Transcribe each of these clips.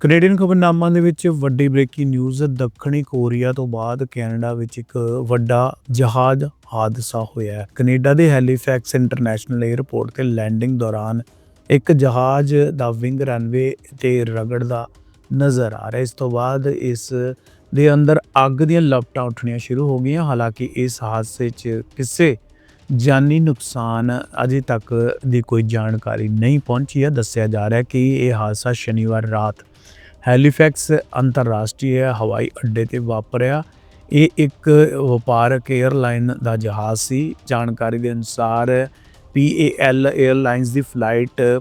Canadian ਖਬਰਨਾਮਾ ਦੇ ਵਿੱਚ ਵੱਡੀ ਬ੍ਰੇਕਿੰਗ ਨਿਊਜ਼, ਦੱਖਣੀ ਕੋਰੀਆ ਤੋਂ ਬਾਅਦ ਕੈਨੇਡਾ ਵਿੱਚ ਇੱਕ ਵੱਡਾ ਜਹਾਜ਼ ਹਾਦਸਾ ਹੋਇਆ ਹੈ। ਕੈਨੇਡਾ ਦੇ ਹੈਲੀਫੈਕਸ ਇੰਟਰਨੈਸ਼ਨਲ 에ਅਰਪੋਰਟ ਤੇ ਲੈਂਡਿੰਗ ਦੌਰਾਨ ਇੱਕ ਜਹਾਜ਼ ਦਾ ਵਿੰਗ ਰਨਵੇ ਤੇ ਰਗੜਦਾ ਨਜ਼ਰ ਆ ਰਿਹਾ ਇਸ ਤੋਂ ਬਾਅਦ ਇਸ ਦੇ ਅੰਦਰ ਅੱਗ ਦੀਆਂ ਲਪਟਾਂ ਉੱਠਣੀਆਂ ਸ਼ੁਰੂ ਹੋ ਗਈਆਂ। ਹਾਲਾਂਕਿ ਇਸ ਹਾਦਸੇ 'ਚ ਕਿਸੇ ਜਾਨੀ ਨੁਕਸਾਨ ਅਜੇ ਤੱਕ ਦੀ ਕੋਈ ਜਾਣਕਾਰੀ ਨਹੀਂ ਪਹੁੰਚੀ ਹੈ। ਦੱਸਿਆ ਜਾ ਰਿਹਾ ਹੈ ਕਿ ਇਹ ਹਾਦਸਾ ਸ਼ਨੀਵਾਰ ਰਾਤ ਹੈਲੀਫੈਕਸ ਅੰਤਰਰਾਸ਼ਟਰੀ ਹਵਾਈ ਅੱਡੇ ਤੇ ਵਾਪਰਿਆ। ਇਹ ਇੱਕ ਵਪਾਰਕ 에ਅਰਲਾਈਨ ਦਾ ਜਹਾਜ਼ ਸੀ। ਜਾਣਕਾਰੀ ਦੇ ਅਨੁਸਾਰ ਪੀ ਏ PAL 에ਅਰਲਾਈਨਸ ਦੀ ਫਲਾਈਟ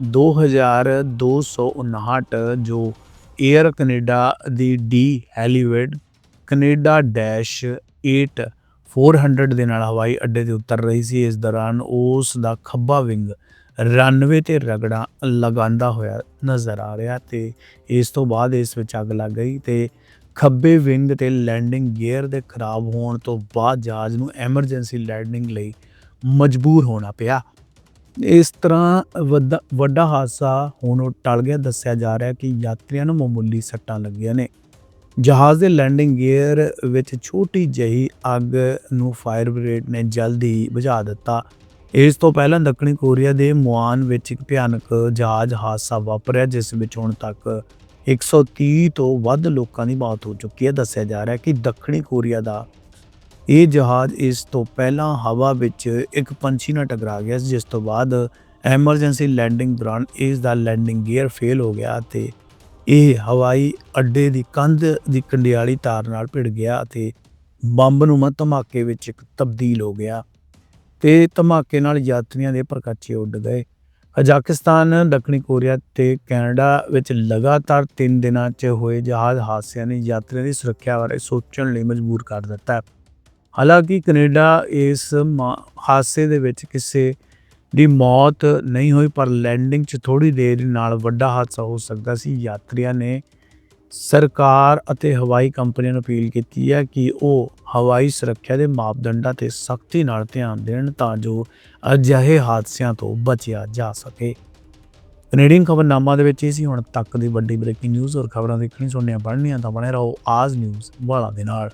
2259 ਜੋ 에ਅਰ ਕੈਨੇਡਾ ਦੀ ਡੀ ਹੈਲੀਵੇਡ ਕੈਨੇਡਾ ਡੈਸ਼ 8 400 ਦੇ ਨਾਲ ਹਵਾਈ ਅੱਡੇ ਤੇ ਉਤਰ ਰਹੀ ਸੀ। ਇਸ ਦੌਰਾਨ ਉਸ ਦਾ ਖੱਬਾ ਵਿੰਗ ਰਨਵੇ ਤੇ ਰਗੜਾ ਲਗਾਉਂਦਾ ਹੋਇਆ ਨਜ਼ਰ ਆ ਰਿਹਾ ਤੇ ਇਸ ਤੋਂ ਬਾਅਦ ਇਸ ਵਿੱਚ ਅੱਗ ਲੱਗ ਗਈ ਤੇ ਖੱਬੇ ਵਿੰਗ ਤੇ ਲੈਂਡਿੰਗ ਗੇਅਰ ਦੇ ਖਰਾਬ ਹੋਣ ਤੋਂ ਬਾਅਦ ਜਹਾਜ਼ ਨੂੰ ਐਮਰਜੈਂਸੀ ਲੈਂਡਿੰਗ ਲਈ ਮਜਬੂਰ ਹੋਣਾ ਪਿਆ। ਇਸ ਤਰ੍ਹਾਂ ਵੱਡਾ ਵੱਡਾ ਹਾਦਸਾ ਹੁਣ ਟਲ ਗਿਆ, ਦੱਸਿਆ ਜਾ ਰਿਹਾ ਕਿ ਯਾਤਰੀਆਂ ਨੂੰ ਮਾਮੂਲੀ ਸੱਟਾਂ ਲੱਗੀਆਂ ਨੇ। ਜਹਾਜ਼ ਦੇ ਲੈਂਡਿੰਗ ਗੇਅਰ ਵਿੱਚ ਛੋਟੀ ਜਿਹੀ ਅੱਗ ਨੂੰ ਫਾਇਰ ਬ੍ਰਿਗੇਡ ਨੇ ਜਲਦੀ ਬੁਝਾ ਦਿੱਤਾ। ਇਸ ਤੋਂ ਪਹਿਲਾਂ ਦੱਖਣੀ ਕੋਰੀਆ ਦੇ ਮੁਆਨ ਵਿੱਚ ਇੱਕ ਭਿਆਨਕ ਜਹਾਜ਼ ਹਾਦਸਾ ਵਾਪਰਿਆ, ਜਿਸ ਵਿੱਚ ਹੁਣ ਤੱਕ 130 ਤੋਂ ਵੱਧ ਲੋਕਾਂ ਦੀ ਮੌਤ ਹੋ ਚੁੱਕੀ ਹੈ। ਦੱਸਿਆ ਜਾ ਰਿਹਾ ਹੈ ਕਿ ਦੱਖਣੀ ਕੋਰੀਆ ਦਾ ਇਹ ਜਹਾਜ਼ ਇਸ ਤੋਂ ਪਹਿਲਾਂ ਹਵਾ ਵਿੱਚ ਇੱਕ ਪੰਛੀ ਨਾਲ ਟਕਰਾ ਗਿਆ ਜਿਸ ਤੋਂ ਬਾਅਦ ਐਮਰਜੈਂਸੀ ਲੈਂਡਿੰਗ ਦੌਰਾਨ ਇਸ ਦਾ ਲੈਂਡਿੰਗ ਗੀਅਰ ਫੇਲ ਹੋ ਗਿਆ ਤੇ ਇਹ ਹਵਾਈ ਅੱਡੇ ਦੀ ਕੰਧ ਦੀ ਕੰਡਿਆਲੀ ਤਾਰ ਨਾਲ ਭਿੜ ਗਿਆ ਅਤੇ ਬੰਬ ਨੂੰ ਧਮਾਕੇ ਵਿੱਚ ਇੱਕ ਤਬਦੀਲ ਹੋ ਗਿਆ। ਤੇ ਧਮਾਕੇ ਨਾਲ ਯਾਤਰੀਆਂ ਦੇ ਪਰਕਾਚੇ ਉੱਡ ਗਏ। ਕਜ਼ਾਕਿਸਤਾਨ ਦੱਖਣੀ ਕੋਰੀਆ ਤੇ ਕੈਨੇਡਾ ਵਿੱਚ ਲਗਾਤਾਰ 3 ਦਿਨਾਂ 'ਚ ਹੋਏ ਜਹਾਜ਼ ਹਾਦਸਿਆਂ ਨੇ ਯਾਤਰੀਆਂ ਦੀ ਸੁਰੱਖਿਆ ਬਾਰੇ ਸੋਚਣ ਲਈ ਮਜਬੂਰ ਕਰ ਦਿੱਤਾ ਹੈ। ਹਾਲਾਂਕਿ ਕੈਨੇਡਾ ਇਸ ਮਾ- ਹਾਦਸੇ ਦੇ ਵਿੱਚ ਕਿਸੇ ਦੀ ਮੌਤ ਨਹੀਂ ਹੋਈ, ਪਰ ਲੈਂਡਿੰਗ 'ਚ ਥੋੜੀ ਦੇਰ ਨਾਲ ਵੱਡਾ ਹਾਦਸਾ ਹੋ ਸਕਦਾ ਸੀ। ਯਾਤਰੀਆਂ ਨੇ ਸਰਕਾਰ ਅਤੇ ਹਵਾਈ ਕੰਪਨੀਆਂ ਨੂੰ ਅਪੀਲ ਕੀਤੀ ਹੈ ਕਿ ਉਹ ਹਵਾਈ ਸੁਰੱਖਿਆ ਦੇ ਮਾਪਦੰਡਾਂ ਤੇ ਸਖਤੀ ਨਾਲ ਧਿਆਨ ਦੇਣ ਤਾਂ ਜੋ ਅਜਿਹੇ ਹਾਦਸਿਆਂ ਤੋਂ ਬਚਿਆ ਜਾ ਸਕੇ। ਕੈਨੇਡੀਅਨ ਖਬਰਨਾਮਾ ਦੇ ਵਿੱਚ ਇਹ ਸੀ, ਹੁਣ ਤੱਕ ਦੀ ਵੱਡੀ ਬ੍ਰੇਕਿੰਗ ਨਿਊਜ਼ ਔਰ ਖਬਰਾਂ ਦੇਖਣੀ ਸੁਣਨੀਆਂ, ਪੜ੍ਹਨੀਆਂ ਤਾਂ ਬਣੇ ਰਹੋ ਆਜ ਨਿਊਜ਼ ਵਾਲਾ ਦੇ ਨਾਲ।